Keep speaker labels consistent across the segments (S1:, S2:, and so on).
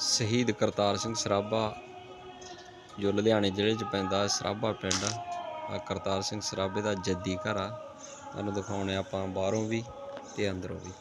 S1: ਸ਼ਹੀਦ ਕਰਤਾਰ ਸਿੰਘ ਸਰਾਭਾ, ਜੋ ਲੁਧਿਆਣੇ ਜ਼ਿਲ੍ਹੇ 'ਚ ਪੈਂਦਾ ਸਰਾਭਾ ਪਿੰਡ ਆ। ਕਰਤਾਰ ਸਿੰਘ ਸਰਾਭੇ ਦਾ ਜੱਦੀ ਘਰ ਆ। ਤੁਹਾਨੂੰ ਦਿਖਾਉਣੇ ਆਪਾਂ ਬਾਹਰੋਂ ਵੀ ਤੇ ਅੰਦਰੋਂ ਵੀ।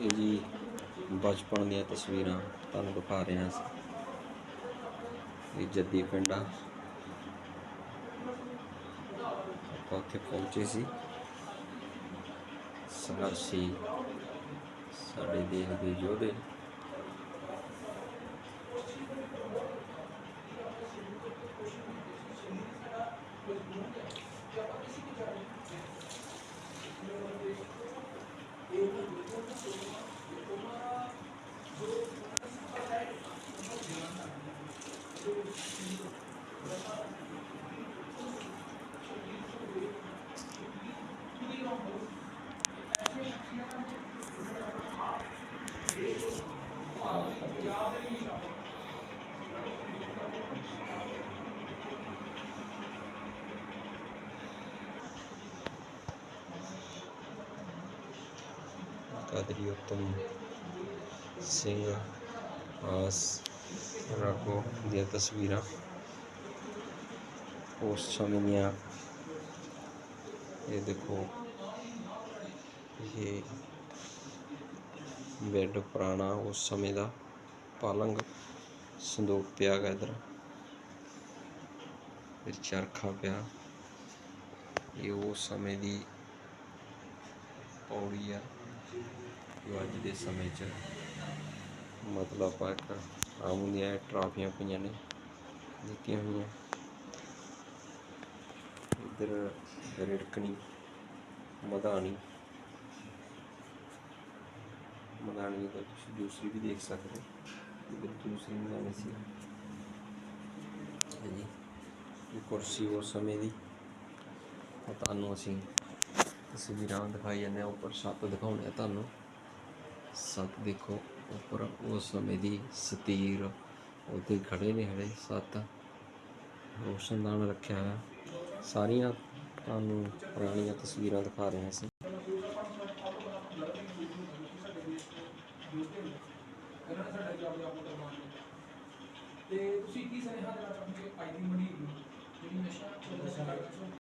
S1: ਇਹ ਜੀ ਬਚਪਨ ਦੀਆਂ ਤਸਵੀਰਾਂ ਤੁਹਾਨੂੰ ਦਿਖਾ ਰਿਹਾ ਸੀ। ਇਹ ਜੱਦੀ ਪਿੰਡ ਆ। ਆਪਾਂ ਉੱਥੇ ਪਹੁੰਚੇ ਸੀ। ਸੰਘਰਸ਼ੀ ਸਾਡੇ ਦੇਸ਼ ਦੇ ਯੋਧੇ Kadriotton Singh as ਆਸ ਦੀਆਂ ਤਸਵੀਰਾਂ। ਉਸ ਸਮੇਂ ਦੀਆਂ ਇਹ ਦੇਖੋ, ਇਹ ਬੈੱਡ ਪੁਰਾਣਾ ਉਸ ਸਮੇਂ ਦਾ ਪਲੰਗ ਸੰਦੂਕ ਪਿਆ ਗਾ ਇੱਧਰ। ਫਿਰ ਚਰਖਾ ਪਿਆ। ਇਹ ਉਸ ਸਮੇਂ ਦੀ ਪੌੜੀ ਆ। ਜੋ ਅੱਜ ਦੇ ਸਮੇਂ 'ਚ ਮਤਲਬ ਆਪਾਂ ਇੱਕ ਆਮ ਹੁੰਦੀਆਂ ਟਰਾਫੀਆਂ ਪਈਆਂ ਨੇ, ਦਿੱਤੀਆਂ ਹੋਈਆਂ। ਇੱਧਰ ਰਿੜਕਣੀ, ਮਧਾਣੀ। ਮਧਾਣੀ ਦਾ ਤੁਸੀਂ ਦੂਸਰੀ ਵੀ ਦੇਖ ਸਕਦੇ ਹੋ। ਇੱਧਰ ਦੂਸਰੀ ਮਧਾਣੀ ਸੀ। ਜੀ, ਇਹ ਕੁਰਸੀ ਉਸ ਸਮੇਂ ਦੀ। ਤੁਹਾਨੂੰ ਅਸੀਂ ਤਸਵੀਰਾਂ ਦਿਖਾਈ ਜਾਂਦੇ ਆ ਉੱਪਰ ਛੱਤ ਦਿਖਾਉਣੇ ਆ ਤੁਹਾਨੂੰ। ਸੱਤ ਦੇਖੋ। ਉੱਪਰ ਉਸ ਸਮੇਂ ਦੀ ਸਤੀਰ ਉਹਦੇ ਖੜੇ ਨੇ ਹਲੇ ਸੱਤ। ਨਾਲ ਰੱਖਿਆ ਹੈ ਸਾਰੀਆਂ ਤੁਹਾਨੂੰ ਪੁਰਾਣੀਆਂ ਤਸਵੀਰਾਂ ਦਿਖਾ ਰਹੇ ਹਾਂ
S2: ਤੇ ਤੁਸੀਂ ਕੀ ਸਨੇਹਾ ਦੇਣਾ ਚਾਹੁੰਦੇ ਆਈਡੀ ਮੰਡੀ ਜਿਹੜੀ ਨਸ਼ਾ